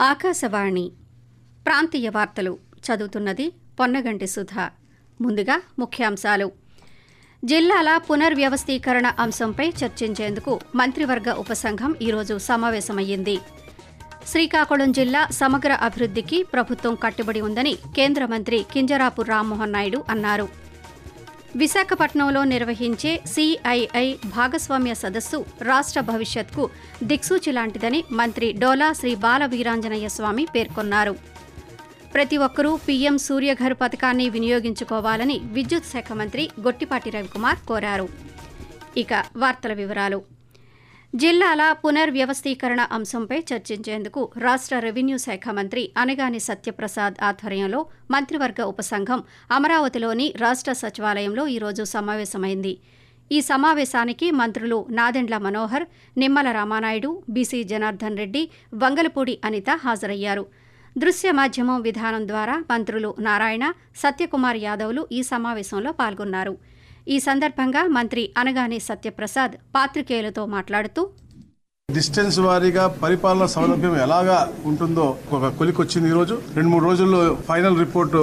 ఆకాశవాణి ప్రాంతీయ వార్తలు చదువుతున్నది పొన్నగంటి సుధా. ముందుగా ముఖ్యాంశాలు. జిల్లాల పునర్వ్యవస్థీకరణ అంశంపై చర్చించేందుకు మంత్రివర్గ ఉపసంఘం ఈరోజు సమావేశమయ్యింది. శ్రీకాకుళం జిల్లా సమగ్ర అభివృద్ధికి ప్రభుత్వం కట్టుబడి ఉందని కేంద్ర మంత్రి కింజరాపు రామ్మోహన్ నాయుడు అన్నారు. విశాఖపట్నంలో నిర్వహించే సిఐఐ భాగస్వామ్య సదస్సు రాష్ట్ర భవిష్యత్కు దిక్సూచి లాంటిదని మంత్రి డోలా శ్రీ బాల వీరాంజనేయ స్వామి పేర్కొన్నారు. ప్రతి ఒక్కరూ పీఎం సూర్యఘర్ పథకాన్ని వినియోగించుకోవాలని విద్యుత్ శాఖ మంత్రి గొట్టిపాటి రవికుమార్ కోరారు. ఇక వార్తల వివరాలు. జిల్లాల పునర్వ్యవస్థీకరణ అంశంపై చర్చించేందుకు రాష్ట్ర రెవెన్యూ శాఖ మంత్రి అనగాని సత్యప్రసాద్ ఆధ్వర్యంలో మంత్రివర్గ ఉపసంఘం అమరావతిలోని రాష్ట్ర సచివాలయంలో ఈరోజు సమావేశమైంది. ఈ సమావేశానికి మంత్రులు నాదెండ్ల మనోహర్ నిమ్మల రామానాయుడు బీసీ జనార్దన్ రెడ్డి వంగలపూడి అనిత హాజరయ్యారు. దృశ్య మాధ్యమం విధానం ద్వారా మంత్రులు నారాయణ సత్యకుమార్ యాదవ్లు ఈ సమావేశంలో పాల్గొన్నారు. ఈ సందర్భంగా మంత్రి అనగాని సత్యప్రసాద్ పాత్రికేయులతో మాట్లాడుతూ డిస్టెన్స్ వారీగా పరిపాలన సౌలభ్యం ఎలాగా ఉంటుందో ఒక కొలికి వచ్చింది ఈ రోజు. రెండు మూడు రోజుల్లో ఫైనల్ రిపోర్టు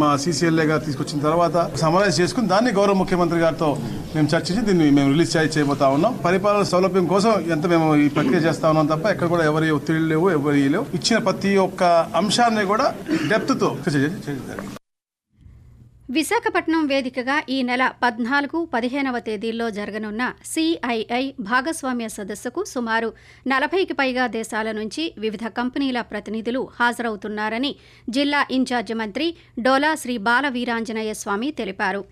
మా సీసీఎల్ఏ గారు తీసుకొచ్చిన తర్వాత సమరైజ్ చేసుకుని దాన్ని గౌరవ ముఖ్యమంత్రి గారితో మేము చర్చించి దీన్ని మేము రిలీజ్ చేయ చేయబోతా ఉన్నాం. పరిపాలన సౌలభ్యం కోసం ఎంత మేము ఈ ప్రక్రియ చేస్తా ఉన్నాం తప్ప ఎక్కడ కూడా ఎవరి ఒత్తిడి లేవు ఎవరి లేవు. ఇచ్చిన ప్రతి ఒక్క అంశాన్ని కూడా డెప్త్తో చేయాలి విశాఖపట్నం వేదికగా ఈ నెల పద్నాలుగు పదిహేనవ తేదీల్లో జరగనున్న సిఐఐ భాగస్వామ్య సదస్సుకు సుమారు నలభైకి పైగా దేశాల నుంచి వివిధ కంపెనీల ప్రతినిధులు హాజరవుతున్నారని జిల్లా ఇన్ఛార్జి మంత్రి డోలా శ్రీ బాల వీరాంజనేయ స్వామి తెలిపారు.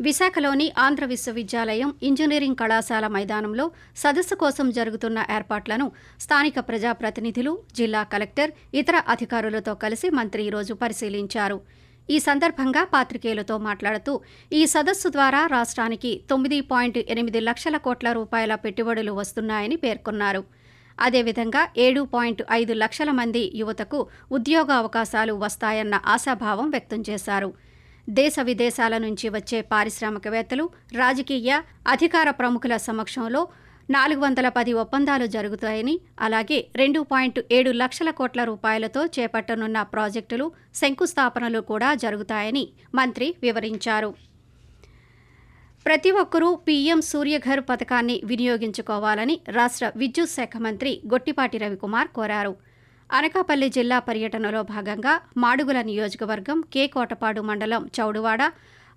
విశాఖలోని ఆంధ్ర విశ్వవిద్యాలయం ఇంజనీరింగ్ కళాశాల మైదానంలో సదస్సు కోసం జరుగుతున్న ఏర్పాట్లను స్థానిక ప్రజాప్రతినిధులు జిల్లా కలెక్టర్ ఇతర అధికారులతో కలిసి మంత్రి ఈరోజు పరిశీలించారు. ఈ సందర్భంగా పాత్రికేయులతో మాట్లాడుతూ ఈ సదస్సు ద్వారా రాష్ట్రానికి తొమ్మిది పాయింట్ ఎనిమిది లక్షల కోట్ల రూపాయల పెట్టుబడులు వస్తున్నాయని పేర్కొన్నారు. అదేవిధంగా ఏడు పాయింట్ ఐదు లక్షల మంది యువతకు ఉద్యోగ అవకాశాలు వస్తాయన్న ఆశాభావం వ్యక్తం చేశారు. దేశ విదేశాల నుంచి వచ్చే పారిశ్రామికవేత్తలు రాజకీయ అధికార ప్రముఖుల సమక్షంలో నాలుగు వందల పది ఒప్పందాలు జరుగుతాయని అలాగే రెండు పాయింట్ ఏడు లక్షల కోట్ల రూపాయలతో చేపట్టనున్న ప్రాజెక్టులు శంకుస్థాపనలు కూడా జరుగుతాయని మంత్రి వివరించారు. ప్రతి ఒక్కరూ పీఎం సూర్యఘర్ పథకాన్ని వినియోగించుకోవాలని రాష్ట్ర విద్యుత్ శాఖ మంత్రి గొట్టిపాటి రవికుమార్ కోరారు. అనకాపల్లి జిల్లా పర్యటనలో భాగంగా మాడుగుల నియోజకవర్గం కే కోటపాడు మండలం చౌడువాడ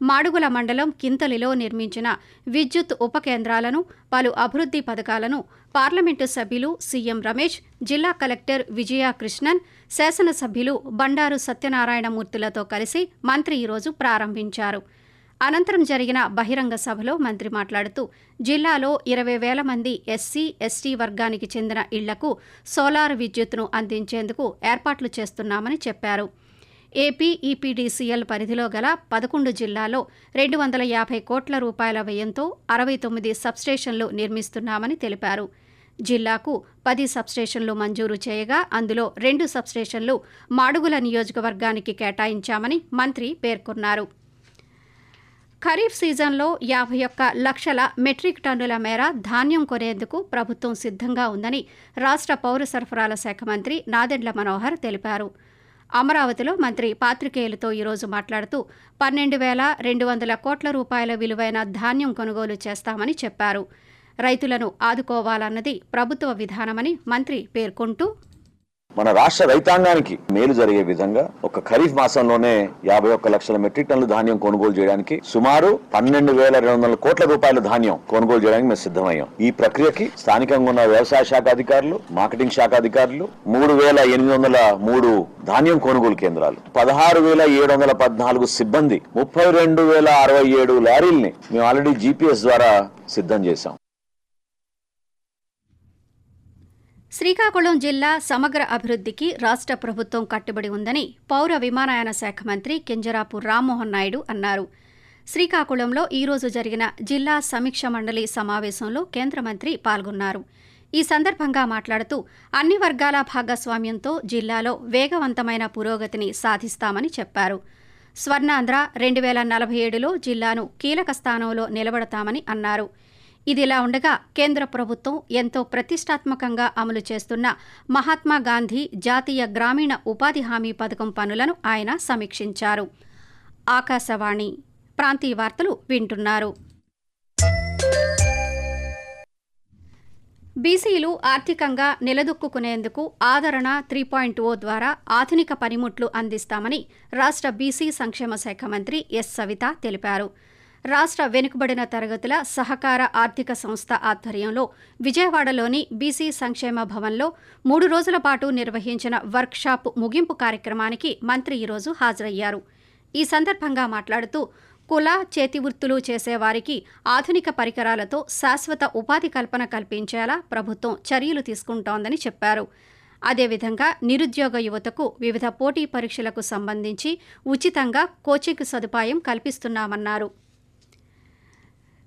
మాడుగుల మండలం కింతలిలో నిర్మించిన విద్యుత్ ఉప కేంద్రాలను పలు అభివృద్ధి పథకాలను పార్లమెంటు సభ్యులు సీఎం రమేష్ జిల్లా కలెక్టర్ విజయ కృష్ణన్ శాసనసభ్యులు బండారు సత్యనారాయణమూర్తులతో కలిసి మంత్రి ఈరోజు ప్రారంభించారు. అనంతరం జరిగిన బహిరంగ సభలో మంత్రి మాట్లాడుతూ జిల్లాలో ఇరవై వేల మంది ఎస్సీ ఎస్టీ వర్గానికి చెందిన ఇళ్ళకు సోలార్ విద్యుత్తును అందించేందుకు ఏర్పాట్లు చేస్తున్నామని చెప్పారు. ఏపీ ఈపీడీసీఎల్ పరిధిలో గల పదకొండు జిల్లాల్లో రెండు వందల యాభై కోట్ల రూపాయల వ్యయంతో అరవై తొమ్మిది సబ్స్టేషన్లు నిర్మిస్తున్నామని తెలిపారు. జిల్లాకు పది సబ్స్టేషన్లు మంజూరు చేయగా అందులో రెండు సబ్స్టేషన్లు మాడుగుల నియోజకవర్గానికి కేటాయించామని మంత్రి పేర్కొన్నారు. ఖరీఫ్ సీజన్లో యాభై ఒక్క లక్షల మెట్రిక్ టన్నుల మేర ధాన్యం కొనేందుకు ప్రభుత్వం సిద్ధంగా ఉందని రాష్ట్ర పౌర సరఫరాల శాఖ మంత్రి నాదెండ్ల మనోహర్ తెలిపారు. అమరావతిలో మంత్రి పాత్రికేయులతో ఈరోజు మాట్లాడుతూ పన్నెండు వేల రెండు వందల కోట్ల రూపాయల విలువైన ధాన్యం కొనుగోలు చేస్తామని చెప్పారు. రైతులను ఆదుకోవాలన్నది ప్రభుత్వ విధానమని మంత్రి పేర్కొంటూ మన రాష్ట్ర రైతాంగానికి మేలు జరిగే విధంగా ఒక ఖరీఫ్ మాసంలోనే యాభై ఒక్క లక్షల మెట్రిక్ టన్నుల ధాన్యం కొనుగోలు చేయడానికి సుమారు పన్నెండు వేల రెండు వందల కోట్ల రూపాయల ధాన్యం కొనుగోలు చేయడానికి మేము సిద్ధమయ్యాం. ఈ ప్రక్రియకి స్థానికంగా ఉన్న వ్యవసాయ శాఖ అధికారులు మార్కెటింగ్ శాఖ అధికారులు మూడు వేల ఎనిమిది వందల మూడు ధాన్యం కొనుగోలు కేంద్రాలు పదహారు వేల ఏడు వందల పద్నాలుగు సిబ్బంది ముప్పై రెండు వేల అరవై ఏడు లారీల్ని మేము ఆల్రెడీ జీపీఎస్ ద్వారా సిద్ధం చేశాం. శ్రీకాకుళం జిల్లా సమగ్ర అభివృద్ధికి రాష్ట్ర ప్రభుత్వం కట్టుబడి ఉందని పౌర విమానయాన శాఖ మంత్రి కింజరాపు రామ్మోహన్ నాయుడు అన్నారు. శ్రీకాకుళంలో ఈరోజు జరిగిన జిల్లా సమీక్ష మండలి సమావేశంలో కేంద్ర మంత్రి పాల్గొన్నారు. ఈ సందర్భంగా మాట్లాడుతూ అన్ని వర్గాల భాగస్వామ్యంతో జిల్లాలో వేగవంతమైన పురోగతిని సాధిస్తామని చెప్పారు. స్వర్ణాంధ్ర రెండు వేల నలభై ఏడులో జిల్లాను కీలక స్థానంలో నిలబడతామని అన్నారు. ఇదిలా ఉండగా కేంద్ర ప్రభుత్వం ఎంతో ప్రతిష్టాత్మకంగా అమలు చేస్తున్న మహాత్మా గాంధీ జాతీయ గ్రామీణ ఉపాధి హామీ పథకం పనులను ఆయన సమీక్షించారు. ఆకాశవాణి ప్రాంతీయ వార్తలు వింటున్నారు. బీసీలు ఆర్థికంగా నిలదొక్కునేందుకు ఆదరణ త్రీ పాయింట్ ఓ ద్వారా ఆధునిక పనిముట్లు అందిస్తామని రాష్ట్ర బీసీ సంక్షేమ శాఖ మంత్రి ఎస్. సవిత తెలిపారు. రాష్ట్ర వెనుకబడిన తరగతుల సహకార ఆర్థిక సంస్థ ఆధ్వర్యంలో విజయవాడలోని బీసీ సంక్షేమ భవన్లో మూడు రోజుల పాటు నిర్వహించిన వర్క్షాప్ ముగింపు కార్యక్రమానికి మంత్రి ఈరోజు హాజరయ్యారు. ఈ సందర్భంగా మాట్లాడుతూ కుల చేతి వృత్తులు చేసేవారికి ఆధునిక పరికరాలతో శాశ్వత ఉపాధి కల్పన కల్పించేలా ప్రభుత్వం చర్యలు తీసుకుంటోందని చెప్పారు. అదేవిధంగా నిరుద్యోగ యువతకు వివిధ పోటీ పరీక్షలకు సంబంధించి ఉచితంగా కోచింగ్ సదుపాయం కల్పిస్తున్నామన్నారు.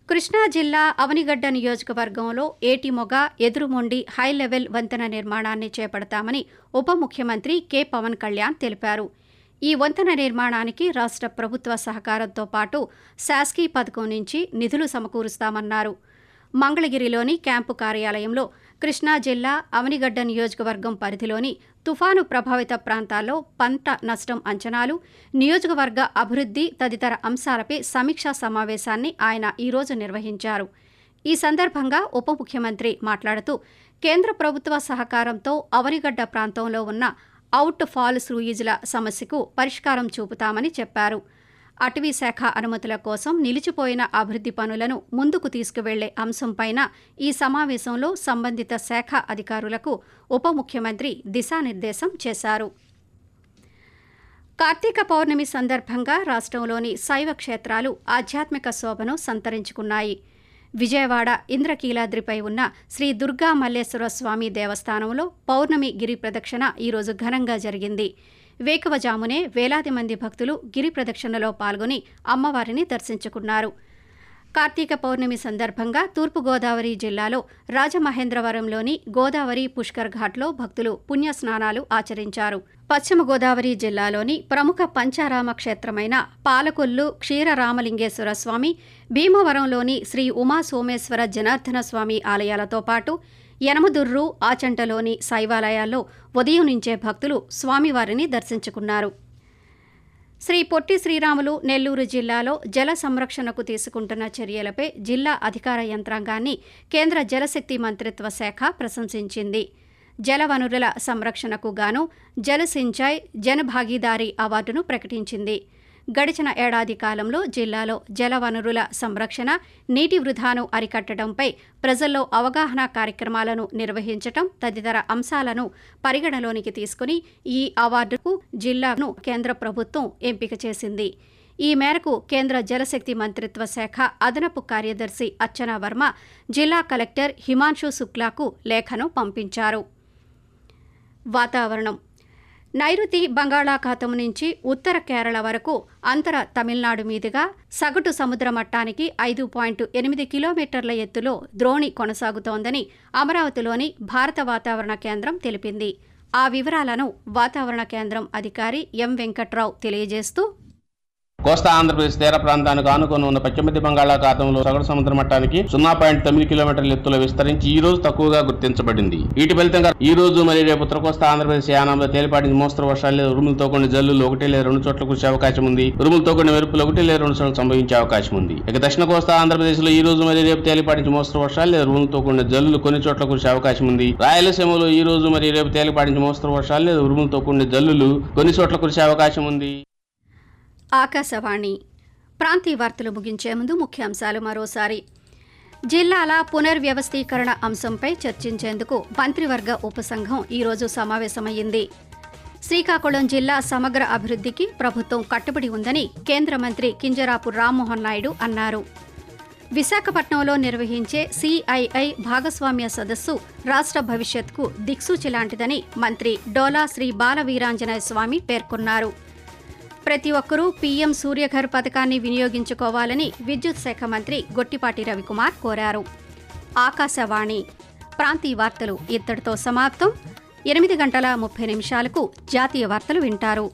కృష్ణా జిల్లా అవనిగడ్డ నియోజకవర్గంలో ఏటిమొగ ఎదురుమొండి హై లెవెల్ వంతెన నిర్మాణాన్ని చేపడతామని ఉప ముఖ్యమంత్రి కె. పవన్ కళ్యాణ్ తెలిపారు. ఈ వంతెన నిర్మాణానికి రాష్ట్ర ప్రభుత్వ సహకారంతో పాటు శాస్కీ పథకం నుంచి నిధులు సమకూరుస్తామన్నారు. మంగళగిరిలోని క్యాంపు కార్యాలయంలో కృష్ణా జిల్లా అవనిగడ్డ నియోజకవర్గం పరిధిలోని తుఫాను ప్రభావిత ప్రాంతాల్లో పంట నష్టం అంచనాలు నియోజకవర్గ అభివృద్ధి తదితర అంశాలపై సమీక్షా సమావేశాన్ని ఆయన ఈరోజు నిర్వహించారు. ఈ సందర్భంగా ఉప ముఖ్యమంత్రి మాట్లాడుతూ కేంద్ర ప్రభుత్వ సహకారంతో అవనిగడ్డ ప్రాంతంలో ఉన్న అవుట్ ఫాల్ స్లూయిజ్ల సమస్యకు పరిష్కారం చూపుతామని చెప్పారు. అటవీ శాఖ అనుమతుల కోసం నిలిచిపోయిన అభివృద్ధి పనులను ముందుకు తీసుకువెళ్ళే అంశంపైన ఈ సమావేశంలో సంబంధిత శాఖ అధికారులకు ఉప ముఖ్యమంత్రి దిశానిర్దేశం చేశారు. కార్తీక పౌర్ణమి సందర్భంగా రాష్ట్రంలోని శైవ క్షేత్రాలు ఆధ్యాత్మిక శోభను సంతరించుకున్నాయి. విజయవాడ ఇంద్రకీలాద్రిపై ఉన్న శ్రీ దుర్గా మల్లేశ్వర స్వామి దేవస్థానంలో పౌర్ణమి గిరి ప్రదక్షిణ ఈరోజు ఘనంగా జరిగింది. వేకువజామునే వేలాది మంది భక్తులు గిరి ప్రదక్షిణలో పాల్గొని అమ్మవారిని దర్శించుకున్నారు. కార్తీక పౌర్ణమి సందర్భంగా తూర్పుగోదావరి జిల్లాలో రాజమహేంద్రవరంలోని గోదావరి పుష్కర్ ఘాట్లో భక్తులు పుణ్యస్నానాలు ఆచరించారు. పశ్చిమ గోదావరి జిల్లాలోని ప్రముఖ పంచారామ క్షేత్రమైన పాలకొల్లు క్షీరరామలింగేశ్వర స్వామి భీమవరంలోని శ్రీ ఉమా సోమేశ్వర జనార్దన స్వామి ఆలయాలతో పాటు యనమదుర్రు ఆచంటలోని శైవాలయాల్లో ఉదయం నుంచే భక్తులు స్వామివారిని దర్శించుకున్నారు. శ్రీ పొట్టి శ్రీరాములు నెల్లూరు జిల్లాలో జల సంరక్షణకు తీసుకుంటున్న చర్యలపై జిల్లా అధికార యంత్రాంగాన్ని కేంద్ర జలశక్తి మంత్రిత్వ శాఖ ప్రశంసించింది. జలవనరుల సంరక్షణకు గాను జల సించాయ్ జన అవార్డును ప్రకటించింది. గడిచిన ఏడాది కాలంలో జిల్లాలో జలవనరుల సంరక్షణ నీటి వృధాను అరికట్టడంపై ప్రజల్లో అవగాహన కార్యక్రమాలను నిర్వహించటం తదితర అంశాలను పరిగణలోనికి తీసుకుని ఈ అవార్డుకు జిల్లాను కేంద్ర ప్రభుత్వం ఎంపిక చేసింది. ఈ మేరకు కేంద్ర జలశక్తి మంత్రిత్వ శాఖ అదనపు కార్యదర్శి అర్చనా వర్మ జిల్లా కలెక్టర్ హిమాంశు శుక్లాకు లేఖను పంపించారు. వాతావరణం నైరుతి బంగాళాఖాతం నుంచి ఉత్తర కేరళ వరకు అంతర తమిళనాడు మీదుగా సగటు సముద్ర మట్టానికి ఐదు పాయింట్ ఎనిమిది కిలోమీటర్ల ఎత్తులో ద్రోణి కొనసాగుతోందని అమరావతిలోని భారత వాతావరణ కేంద్రం తెలిపింది. ఆ వివరాలను వాతావరణ కేంద్రం అధికారి ఎం వెంకట్రావు తెలియజేస్తూ కోస్తా ఆంధ్రప్రదేశ్ తీర ప్రాంతానికి ఆనుకొని ఉన్న పశ్చిమతి బంగాళాఖాతంలో సగటు సముద్ర మట్టానికి సున్నా పాయింట్ తొమ్మిది కిలోమీటర్ల ఎత్తులో విస్తరించి ఈ రోజు తక్కువగా గుర్తించబడింది. వీటి ఫలితంగా ఈ రోజు మరియు రేపు ఉత్తర కోస్తా ఆంధ్రప్రదేశ్ యానంలో తేలిపాటి మోస్తరు వర్షాలు లేదా ఉరుములతో కొన్ని జల్లులు ఒకటి లేదా రెండు చోట్ల కురిసే అవకాశం ఉంది. ఉరుములతో కొన్ని మెరుపులు ఒకటి లేదా రెండు చోట్ల సంభవించే అవకాశం ఉంది. ఇక దక్షిణ కోస్తా ఆంధ్రప్రదేశ్లో ఈ రోజు మరియు రేపు తేలిపాటి మోస్తరు వర్షాలు లేదా ఉరుములతో కొన్ని జల్లులు కొన్ని చోట్ల కురిసే అవకాశం ఉంది. రాయలసీమలో ఈ రోజు మరియు రేపు తేలిపాటి మోస్తరు వర్షాలు లేదా ఉరుములతో కొన్ని జల్లులు కొన్ని చోట్ల కురిసే అవకాశం ఉంది. ఆకాశవాణి. ప్రాంతీయ వార్తలు ముగించే ముందు ముఖ్యాంశాలు మరోసారి. జిల్లాల పునర్వ్యవస్థీకరణ అంశంపై చర్చించేందుకు మంత్రివర్గ ఉపసంఘం ఈరోజు సమావేశమయ్యింది. శ్రీకాకుళం జిల్లా సమగ్ర అభివృద్ధికి ప్రభుత్వం కట్టుబడి ఉందని కేంద్ర మంత్రి కింజరాపు రామ్మోహన్ నాయుడు అన్నారు. విశాఖపట్నంలో నిర్వహించే సిఐఐ భాగస్వామ్య సదస్సు రాష్ట్ర భవిష్యత్కు దిక్సూచి లాంటిదని మంత్రి డోలా శ్రీ బాలవీరాంజనేయ స్వామి పేర్కొన్నారు. ప్రతి ఒక్కరూ పీఎం సూర్యఘర్ పథకాన్ని వినియోగించుకోవాలని విద్యుత్ శాఖ మంత్రి గొట్టిపాటి రవికుమార్ కోరారు. ఆకాశవాణి ప్రాంతీయ వార్తలు ఇంతటితో సమాప్తం. ఎనిమిది గంటల ముప్పై నిమిషాలకు జాతీయ వార్తలు వింటారు.